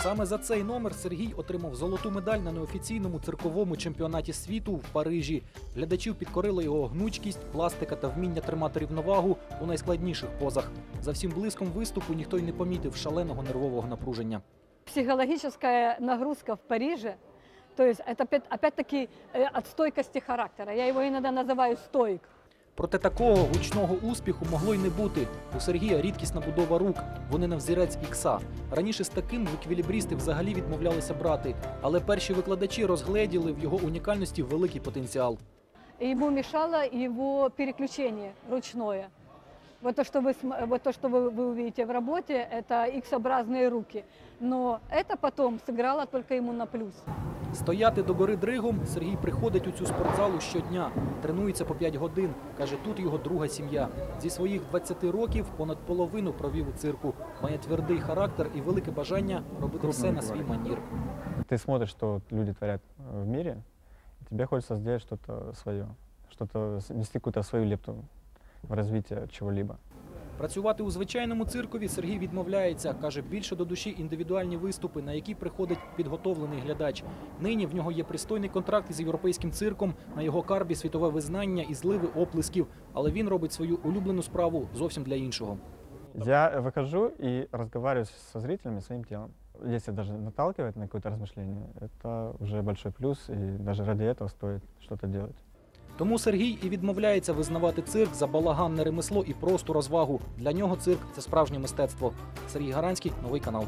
Саме за цей номер Сергій отримав золоту медаль на неофіційному цирковому чемпіонаті світу в Парижі. Глядачів підкорила його гнучкість, пластика та вміння тримати рівновагу у найскладніших позах. За всім блиском виступу ніхто й не помітив шаленого нервового напруження. психологическая нагрузка в Париже. То есть это опять- опять-таки э, от стойкости характера. Я его иногда называю стоик. Проте такого гучного успіху могло й не бути. У Сергія рідкісна будова рук. Вони на взірець ікса. Раніше з таким в еквілібрісти взагалі відмовлялися брати, але перші викладачі розгледіли в його унікальності великий потенціал. Йому мішало його переключення ручне. Вот то, что вы, см- вот то, что вы, вы увидите в работе, это X-образные руки. Но это потом сыграло только ему на плюс. Стояти до гори дригом Сергій приходить у цю спортзалу щодня, тренується по 5 годин. Каже, тут його друга сім'я. Зі своїх 20 років понад половину провів у цирку. Має твердий характер і велике бажання робити все на свій манір. Ты смотришь, что люди творят э, в мире, и тебе хочется сделать что-то свое, что-то, с- внести какую-то свою лепту в развитие чего-либо. Працювати у звичайному циркові Сергій відмовляється. Каже, більше до душі індивідуальні виступи, на які приходить підготовлений глядач. Нині в нього є пристойний контракт із європейським цирком. На його карбі світове визнання і зливи оплесків. Але він робить свою улюблену справу зовсім для іншого. Я выхожу и разговариваю со зрителями своим телом. Если даже наталкивает на какое-то размышление, это уже большой плюс, и даже ради этого стоит что-то делать. Тому Сергій і відмовляється визнавати цирк за балаганне ремесло і просту розвагу. Для нього цирк це справжнє мистецтво. Сергій Гаранський, новий канал.